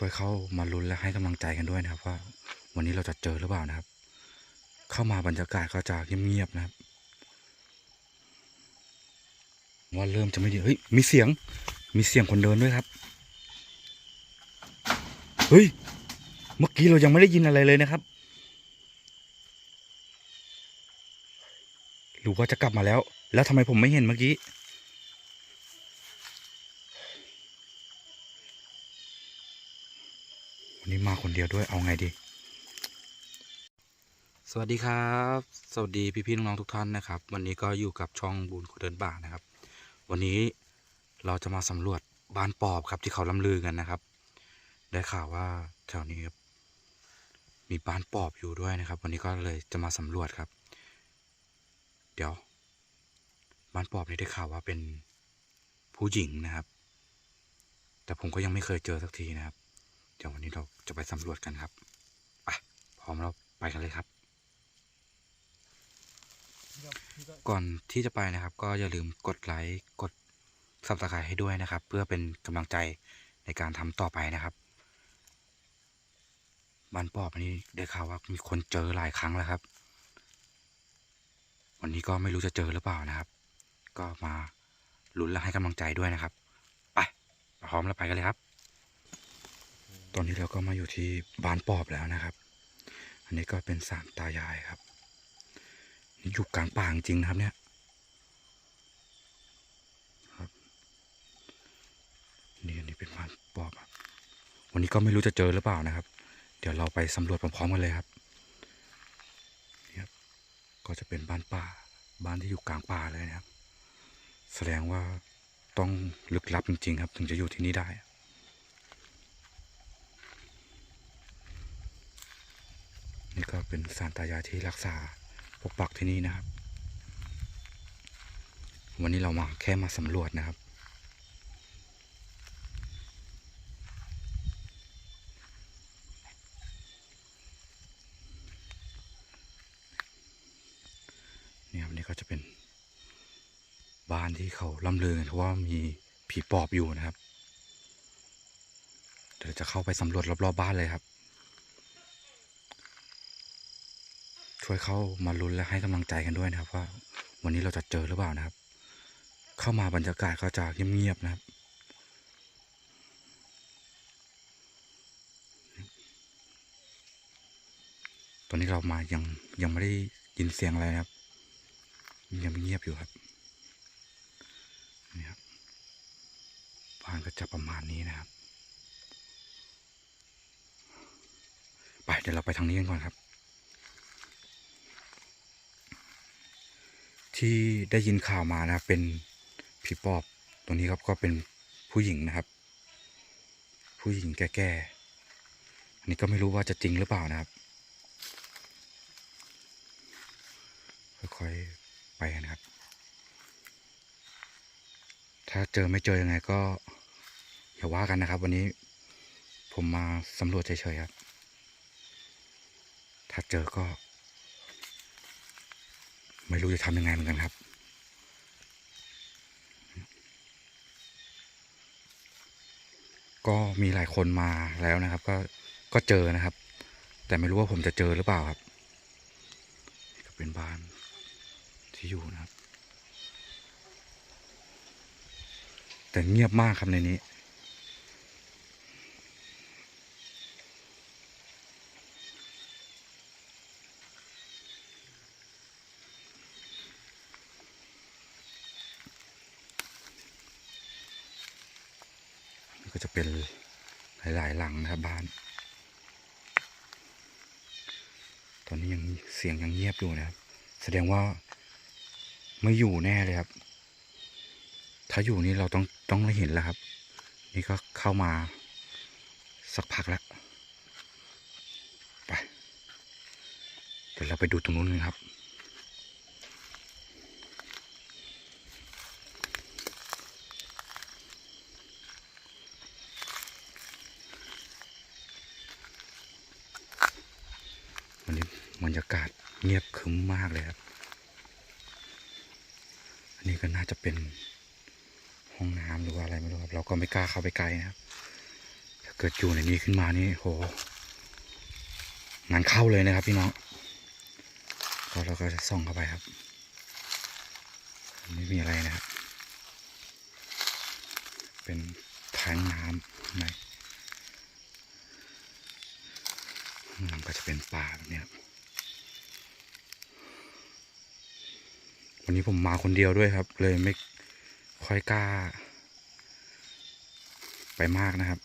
ช่วยเข้ามาลุ้นและให้กำลังใจกันด้วยนะครับ ว่า วันนี้เราจะเจอหรือเปล่านะครับ เข้ามาบรรยากาศก็จะเงียบๆนะครับว่าเริ่มจะไม่ดีเฮ้ยมีเสียง มีเสียงคนเดินด้วยครับเฮ้ยเมื่อกี้เรายังไม่ได้ยินอะไรเลยนะครับ หรือว่าจะกลับมาแล้ว แล้วทำไมผมไม่เห็นเมื่อกี้ วันนี้มาคนเดียวด้วยเอาไงดี สวัสดีครับ สวัสดีพี่ๆน้องๆทุกท่านนะครับ วันนี้ก็อยู่กับช่องบุญคนเดินป่านะครับ วันนี้เราจะมาสำรวจบ้านปอบครับที่เขาล่ำลือกันนะครับ ได้ข่าวว่าแถวนี้ครับมีบ้านปอบอยู่ด้วยนะครับ วันนี้ก็เลยจะมาสำรวจครับ เดี๋ยว บ้านปอบนี่ได้ข่าวว่าเป็นผู้หญิงนะครับ แต่ผมก็ยังไม่เคยเจอสักทีนะครับ เดี๋ยววันนี้เราจะไปสำรวจกันครับไปพร้อมแล้วไปกันเลยครับ ก่อนที่จะไปนะครับ ก็อย่าลืมกดไลค์กดซับสไครต์ให้ด้วยนะครับ เพื่อเป็นกำลังใจในการทำต่อไปนะครับบ้านปอบอันนี้ได้ข่าวว่ามีคนเจอหลายครั้งแล้วครับ วันนี้ก็ไม่รู้จะเจอหรือเปล่านะครับ ก็มาลุ้นและให้กำลังใจด้วยนะครับ ไปพร้อมแล้วไปกันเลยครับ ตอนนี้เราก็มาอยู่ที่บ้านปอบแล้วนะครับ อันนี้ก็เป็นสารตายายครับ นี่อยู่กลางป่าจริงนะครับเนี่ยครับนี่อันนี้เป็นบ้านปอบครับวันนี้ก็ไม่รู้จะเจอหรือเปล่านะครับ เดี๋ยวเราไปสำรวจพร้อมๆกันเลยครับนี่ครับ ก็จะเป็นบ้านป่า บ้านที่อยู่กลางป่าเลยนะครับ แสดงว่าต้องลึกลับจริงๆครับ ถึงจะอยู่ที่นี่ได้ นี่ก็เป็นสารตายายที่รักษาปกปักที่นี่นะครับ วันนี้เรามาแค่มาสำรวจนะครับ นี่ครับนี่ก็จะเป็น บ้านที่เขาล่ำลือกันว่ามีผีปอบอยู่นะครับ เดี๋ยวจะเข้าไปสำรวจรอบๆบบ้านเลยครับ ช่วยเข้ามาลุ้นและให้กำลังใจกันด้วยนะครับ ว่าวันนี้เราจะเจอหรือเปล่านะครับ เข้ามาบรรยากาศก็จะเงียบๆนะครับตอนนี้เรามายังยังไม่ได้ยินเสียงอะไรครับ ยังเงียบอยู่ครับนี่ครับบ้านก็จะประมาณนี้นะครับ ไปเดี๋ยวเราไปทางนี้กันก่อนครับ ที่ได้ยินข่าวมานะครับ เป็นผีปอบตรงนี้ครับก็เป็นผู้หญิงนะครับ ผู้หญิงแก่ๆอันนี้ก็ไม่รู้ว่าจะจริงหรือเปล่านะครับค่อยๆไปกันครับ ถ้าเจอไม่เจอยังไงก็อย่าว่ากันนะครับ วันนี้ผมมาสำรวจเฉยๆครับ ถ้าเจอก็ ไม่รู้จะทำยังไงเหมือนกันครับ ก็มีหลายคนมาแล้วนะครับ ก็ก็เจอนะครับ แต่ไม่รู้ว่าผมจะเจอหรือเปล่าครับนี่ก็เป็นบ้านที่อยู่นะครับ แต่เงียบมากครับในนี้ก็จะเป็นหลายๆหลังนะครับบ้าน ตอนนี้ยังเสียงยังเงียบ อยู่นะครับ แสดงว่าไม่อยู่แน่เลยครับ ถ้าอยู่นี่เราต้องต้องได้เห็นแล้วครับ นี่ก็เข้ามาสักพักแล้วไปเดี๋ยวเราไปดูตรงนู้นกันครับวันนี้บรรยากาศ เงียบขรึมมากเลยครับ อันนี้ก็น่าจะเป็นห้องน้ำหรือว่าอะไรไม่รู้ครับ เราก็ไม่กล้าเข้าไปใกลนะครับเกิดอยู่ในนี้ขึ้นมานี่โห งานเข้าเลยนะครับพี่น้องก็เราก็จะส่องเข้าไปครับ ไม่มีอะไรนะครับ เป็นทางน้ำข้างในข้างหลังก็จะเป็นป่าแบบนี้ครับ วันนี้ผมมาคนเดียวด้วยครับ เลยไม่ค่อยกล้า ไปมากนะครับ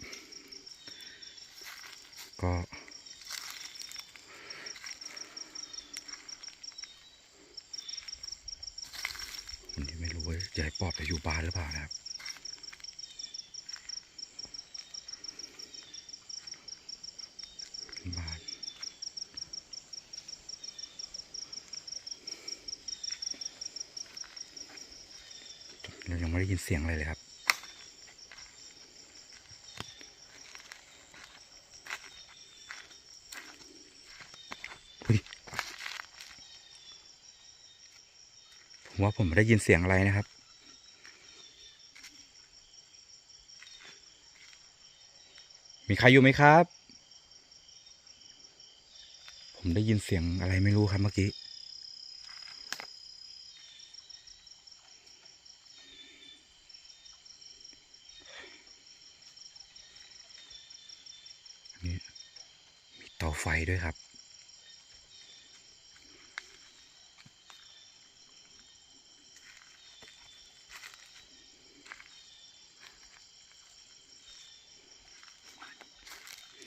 ก็ วันนี้ไม่รู้ว่าใหญ่ปอบจะอยู่บ้านหรือเปล่านะครับานเรา ยินเสียงอะไรเลยครับเฮ้ยผมว่าผมได้ยินเสียงอะไรนะครับ มีใครอยู่ไหมครับ ผมได้ยินเสียงอะไรไม่รู้ครับเมื่อกี้ ตาไฟด้วยครับ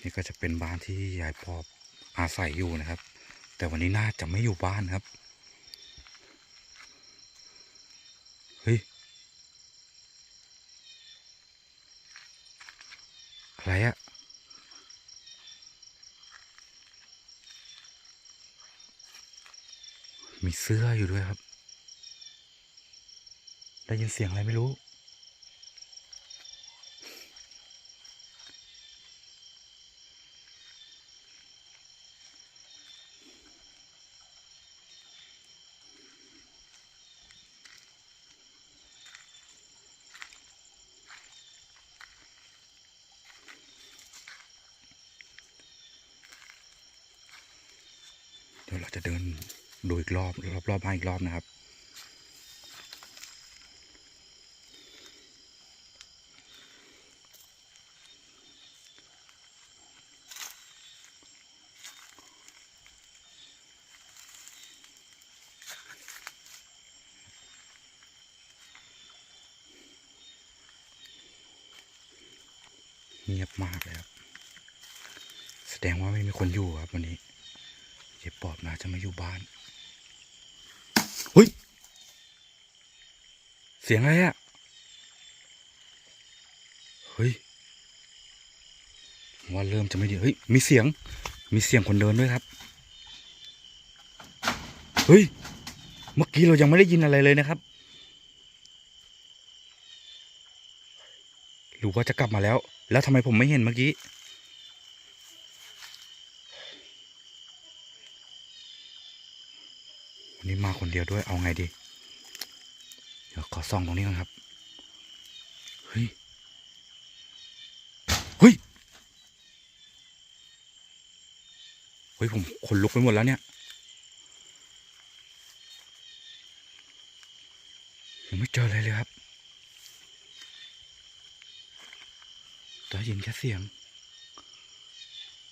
นี่ก็จะเป็นบ้านที่ยายปอบอาศัยอยู่นะครับ แต่วันนี้น่าจะไม่อยู่บ้านครับ เฮ้ย อะไรอะ มีเสื้ออยู่ด้วยครับ ได้ยินเสียงอะไรไม่รู้ เดี๋ยวเราจะเดิน ดูอีกรอบรอบรอบบ้านอีกรอบนะครับ เงียบมากเลยครับ แสดงว่าไม่มีคนอยู่ครับวันนี้เจ็บปอบนะจะไมาอยู่บ้าน เฮ้ย เสียงอะไรอะเฮ้ยว่าเริ่มจะไม่ดี เฮ้ย มีเสียง มีเสียงคนเดินด้วยครับ เฮ้ย เมื่อกี้เรายังไม่ได้ยินอะไรเลยนะครับ หรือว่าจะกลับมาแล้ว แล้วทำไมผมไม่เห็นเมื่อกี้ วันนี้มา คนเดียวด้วยเอาไงดี เดี๋ยวขอส่องตรงนี้ก่อนครับ เฮ้ย เฮ้ย เฮ้ยผมขนลุกไปหมดแล้วเนี่ยยังไม่เจออะไรเลยครับได้ยินแค่เสียง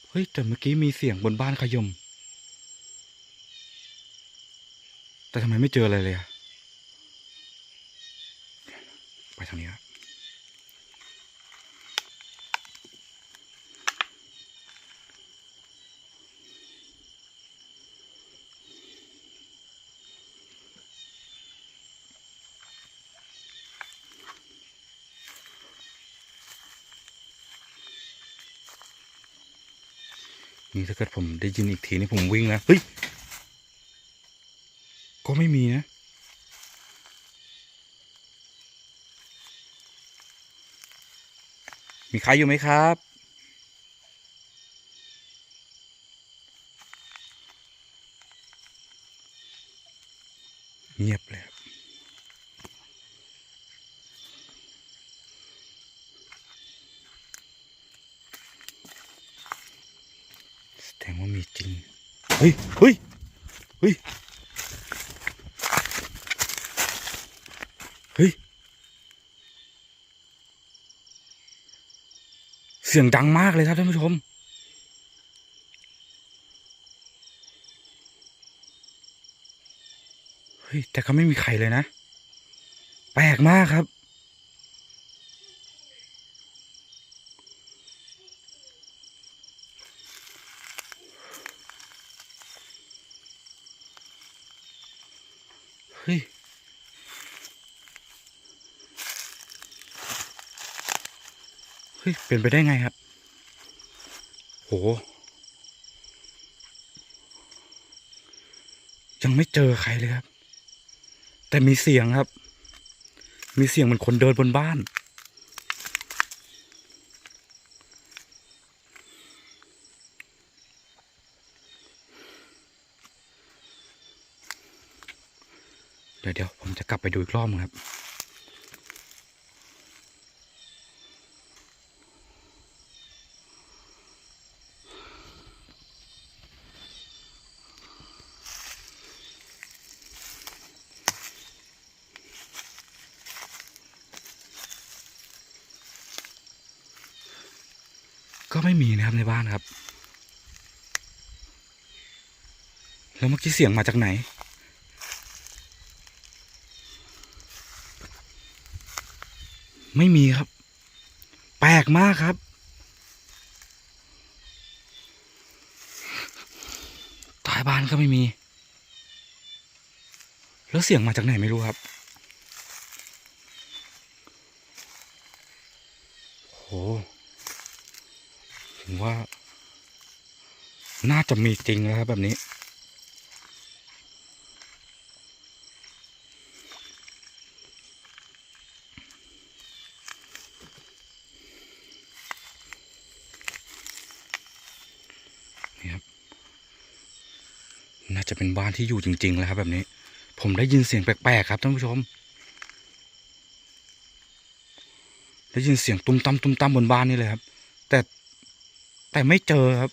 เฮ้ยแต่เมื่อกี้มีเสียงบนบ้านขยม แต่ทำไมไม่เจออะไรเลยอะไปทางนี้ครับนี่ถ้าเกิดผมได้ยินอีกทีนี่ผมวิ่งนะ เฮ้ย ไม่มีนะ มีใครอยู่ไหมครับ เงียบเลยครับดงว่ามีจริง เฮ้ย เฮ้ย เฮ้ย เฮ้ย เสียงดังมากเลยครับท่านผู้ชม เฮ้ย แต่ก็ไม่มีใครเลยนะ แปลกมากครับ ฮ้ย เป็นไปได้ไงครับ โห ยังไม่เจอใครเลยครับ แต่มีเสียงครับ มีเสียงเหมือนคนเดินบนบ้านเดี๋ยวเดี๋ยวผมจะกลับไปดูอีกรอบนึงครับ ก็ไม่มีนะครับในบ้านครับ แล้วเมื่อกี้เสียงมาจากไหน ไม่มีครับ แปลกมากครับใต้บ้านก็ไม่มี แล้วเสียงมาจากไหนไม่รู้ครับโห ผมว่า น่าจะมีจริงแล้วครับแบบนี้ นี่ครับ น่าจะเป็นบ้านที่อยู่จริง ๆ แล้วครับแบบนี้ ผมได้ยินเสียงแปลก ๆ ครับท่านผู้ชมได้ยินเสียงตุ้มตั้มตุ้มตั้มบนบ้านนี่เลยครับ แต่ แต่ไม่เจอครับ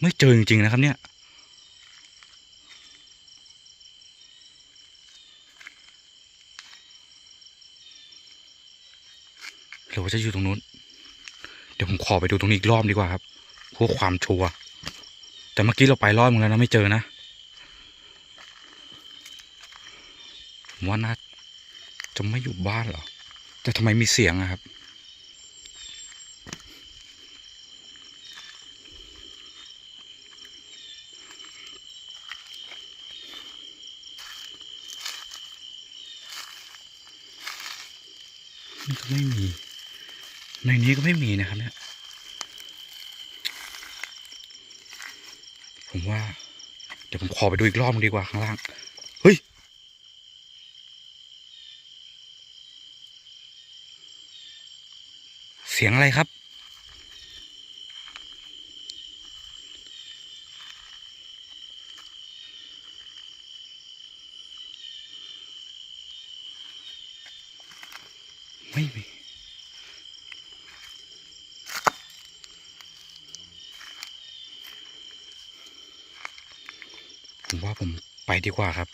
ไม่เจอจริงๆนะครับเนี่ยหรือว่าจะอยู่ตรงนู้น เดี๋ยวผมขอไปดูตรงนี้อีกรอบดีกว่าครับเพื่อความชัวร์ แต่เมื่อกี้เราไปรอบนึงแล้วนะไม่เจอนะผมว่าน่าจะไม่อยู่บ้านเหรอ แต่ทำไมมีเสียงอะครับ นี่ก็ไม่มี ในนี้ก็ไม่มีนะครับเนี่ย ผมว่า เดี๋ยวผมขอไปดูอีกรอบดีกว่าข้างล่าง เฮ้ย เสียงอะไรครับ ไม่มี ผมว่าผมไปดีกว่าครับ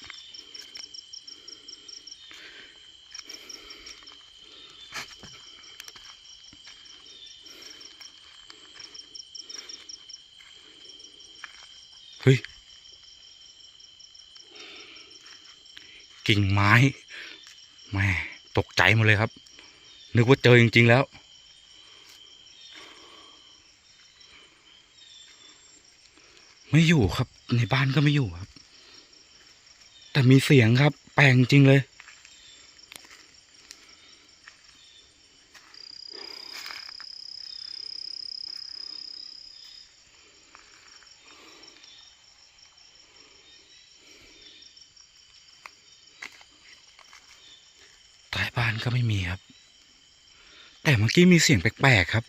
เฮ้ย กิ่งไม้แม่ตกใจหมดเลยครับ นึกว่าเจอจริง ๆ แล้ว ไม่อยู่ครับ ในบ้านก็ไม่อยู่ครับ แต่มีเสียงครับ แปลกจริงเลย ใต้บ้านก็ไม่มีครับ แต่เมื่อกี้มีเสียงแปลกๆครับ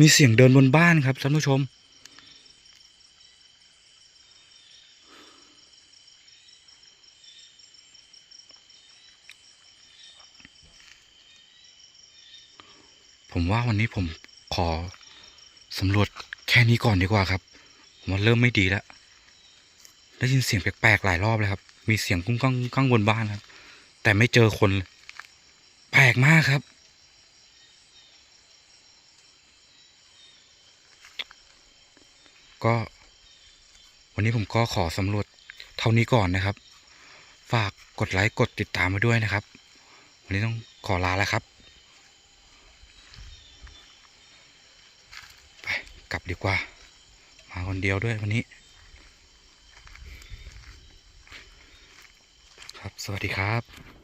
มีเสียงเดินบนบ้านครับท่านผู้ชม ผมว่าวันนี้ผมขอสำรวจแค่นี้ก่อนดีกว่าครับ ผมว่าเริ่มไม่ดีแล้ว ได้ยินเสียงแปลกๆหลายรอบเลยครับ มีเสียงกุ้งก้างก้างบนบ้านครับ แต่ไม่เจอคน แปลกมากครับ ก็ วันนี้ผมก็ขอสำรวจเท่านี้ก่อนนะครับ ฝากกดไลค์กดติดตามมาด้วยนะครับ วันนี้ต้องขอลาแล้วครับ ไปก ลับดีกว่า มาคนเดียวด้วยวันนี้ ครับ สวัสดีครับ